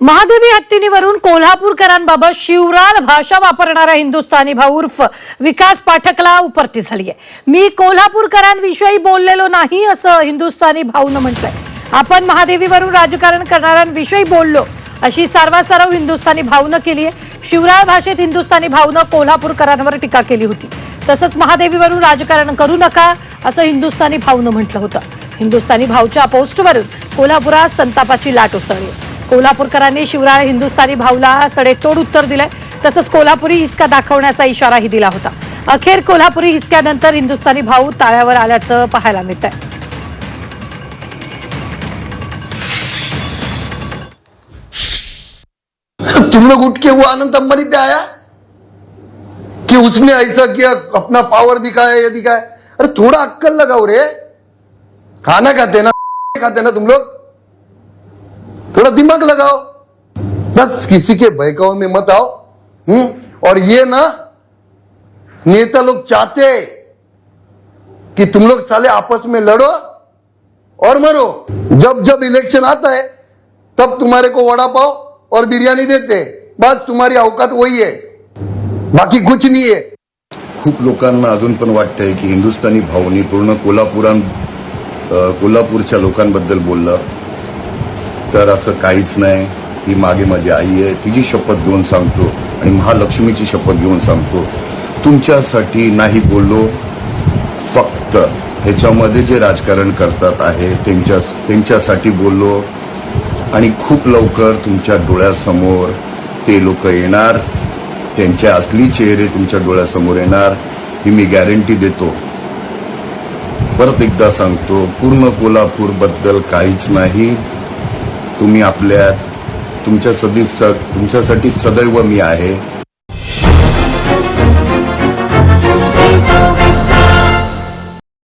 महादेवी हत्तीनीवरून कोल्हापूरकरांबाबत शिवराळ भाषा वापरणारा हिंदुस्थानी भाऊ उर्फ विकास पाठकला उपरती झाली आहे मी कोल्हापूरकरांविषयी बोललेलो नाही असं हिंदुस्थानी भाऊनं म्हटलंय. आपण महादेवीवरून राजकारण करणाऱ्यांविषयी बोललो अशी सारवासारव हिंदुस्थानी भाऊनं केली आहे शिवराळ भाषेत हिंदुस्थानी भाऊनं कोल्हापूरकरांवर टीका केली होती. तसंच महादेवीवरून राजकारण करू नका असं हिंदुस्थानी भाऊनं म्हटलं होतं. हिंदुस्थानी भाऊच्या पोस्टवरून कोल्हापुरात संतापाची लाट उसळली. कोल्हापूरकरांनी शिवराळ हिंदुस्थानी भाऊला सडेतोड उत्तर दिलंय. तसंच कोल्हापुरी हिसका दाखवण्याचा इशाराही दिला होता. अखेर कोल्हापुरी हिसक्यानंतर हिंदुस्थानी भाऊ ताळ्यावर आल्याचं पाहायला मिळत आहे तुम लोग उठ के वो आनंद अंबानी पे आया? कि उसने ऐसा किया अपना पावर दिखाया ये दिखाया? अरे थोड़ा अक्कल लगाओ रे। खाना खाते ना खाते ना तुम लोग? थोड़ा दिमाग लगाओ। बस किसी के बहकाव में मत आओ। हम्म? और ये ना, नेता लोग चाहते कि तुम लोग साले आपस में लड़ो और मरो। जब जब इलेक्शन आता है, तब तुम्हारे को वड़ा पाव और बिरयानी देते बस तुम्हारी अवकात वही है। बाकी कुछ नहीं है। खूप लोकांना अजून पण वाटतंय की हिंदुस्थानी भाऊनी पूर्ण कोल्हापुरां कोल्हापूरच्या लोकांबद्दल बोललं. तर असं काहीच नाही. ती मागे माझी आई आहे. तिची शपथ घेऊन सांगतो आणि महालक्ष्मीची शपथ घेऊन सांगतो. तुमच्यासाठी नाही बोललो फक्त ह्याच्यामध्ये जे राजकारण करतात आहे त्यांच्या त्यांच्यासाठी बोललो आणि खूप लवकर तुमच्या डोळ्यासमोर ते लोक येणार. त्यांचे असली चेहरे तुमच्या डोळ्यासमोर येणार. ही मी गॅरंटी देतो. परत एकदा सांगतो पूर्ण कोल्हापूरबद्दल काहीच नाही. तुम्ही आपल्या तुमच्या सदी स तुमच्यासाठी सदैव मी आहे.